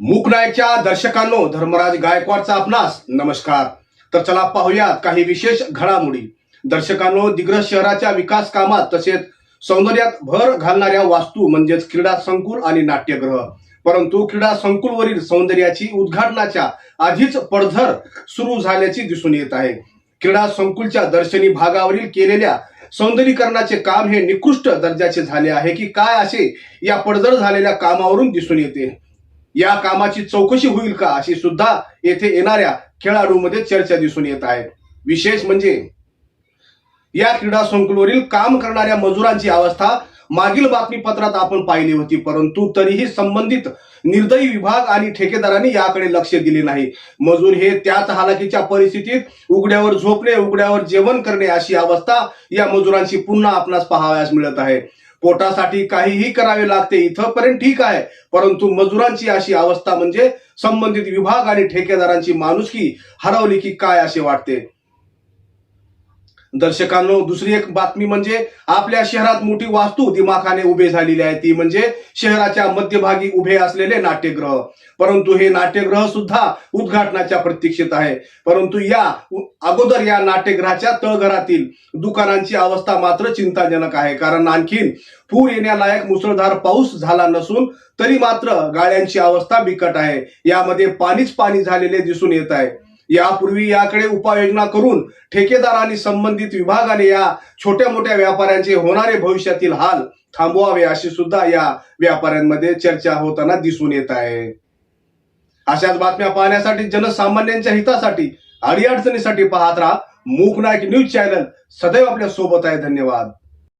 मूकनायकच्या दर्शकांनो धर्मराज गायकवाडचा आपणास नमस्कार. तर चला पाहूयात काही विशेष घडामोडी. दर्शकांनो दिग्रस शहराच्या विकास कामात तसेच सौंदर्यात भर घालणाऱ्या वास्तू म्हणजेच क्रीडा संकुल आणि नाट्यगृह परंतु क्रीडा संकुलवरील सौंदर्याची उद्घाटनाच्या आधीच पडझर सुरू झाल्याची दिसून येत आहे. क्रीडा संकुलच्या दर्शनी भागावरील केलेल्या सौंदर्यीकरणाचे काम हे निकृष्ट दर्जाचे झाले आहे की काय असे या पडझड झालेल्या कामावरून दिसून येते. या कामाची चौकशी होईल का अशी सुद्धा येथे येणाऱ्या खेळाडूंमध्ये चर्चा दिसून येत आहे. विशेष म्हणजे या क्रीडा संकुलवरील काम करणाऱ्या मजुरांची अवस्था मागील बातमीपत्रात आपण पाहिली होती परंतु तरीही संबंधित निर्दयी विभाग आणि ठेकेदारांनी याकडे लक्ष दिले नाही. मजूर हे त्याच हालाकीच्या परिस्थितीत उघड्यावर झोपणे उघड्यावर जेवण करणे अशी अवस्था या मजुरांची पुन्हा आपणास पाहावयास मिळत आहे. पोटासाठी काहीही करावे लागते इथंपर्यंत ठीक आहे. परंतु मजुरांची अशी अवस्था म्हणजे संबंधित विभाग आणि ठेकेदारांची माणुसकी हरवली की काय असे वाटते? दर्शकांनो दुसरी एक बातमी म्हणजे आपल्या शहरात मोठी वास्तू दिमाखाने उभे झालेली आहे. ती म्हणजे शहराच्या मध्यभागी उभे असलेले नाट्यगृह परंतु हे नाट्यगृह सुद्धा उद्घाटनाच्या प्रतीक्षेत आहे. परंतु या अगोदर या नाट्यगृहाच्या तळघरातील दुकानांची अवस्था मात्र चिंताजनक आहे. कारण आणखीन पूर येण्यालायक मुसळधार पाऊस झाला नसून तरी मात्र गाळ्यांची अवस्था बिकट आहे. यामध्ये पाणीच पाणी झालेले दिसून येत आहे. यापूर्वी याकडे उपाययोजना करून ठेकेदार आणि संबंधित विभागाने या छोट्या मोठ्या व्यापाऱ्यांचे होणारे भविष्यातील हाल थांबवावे अशी सुद्धा या व्यापाऱ्यांमध्ये चर्चा होताना दिसून येत आहे. अशाच बातम्या पाहण्यासाठी जनसामान्यांच्या हितासाठी अडीअडचणीसाठी पाहत राहा. मूक नायक न्यूज चॅनल. सदैव आपल्यासोबत आहे. धन्यवाद.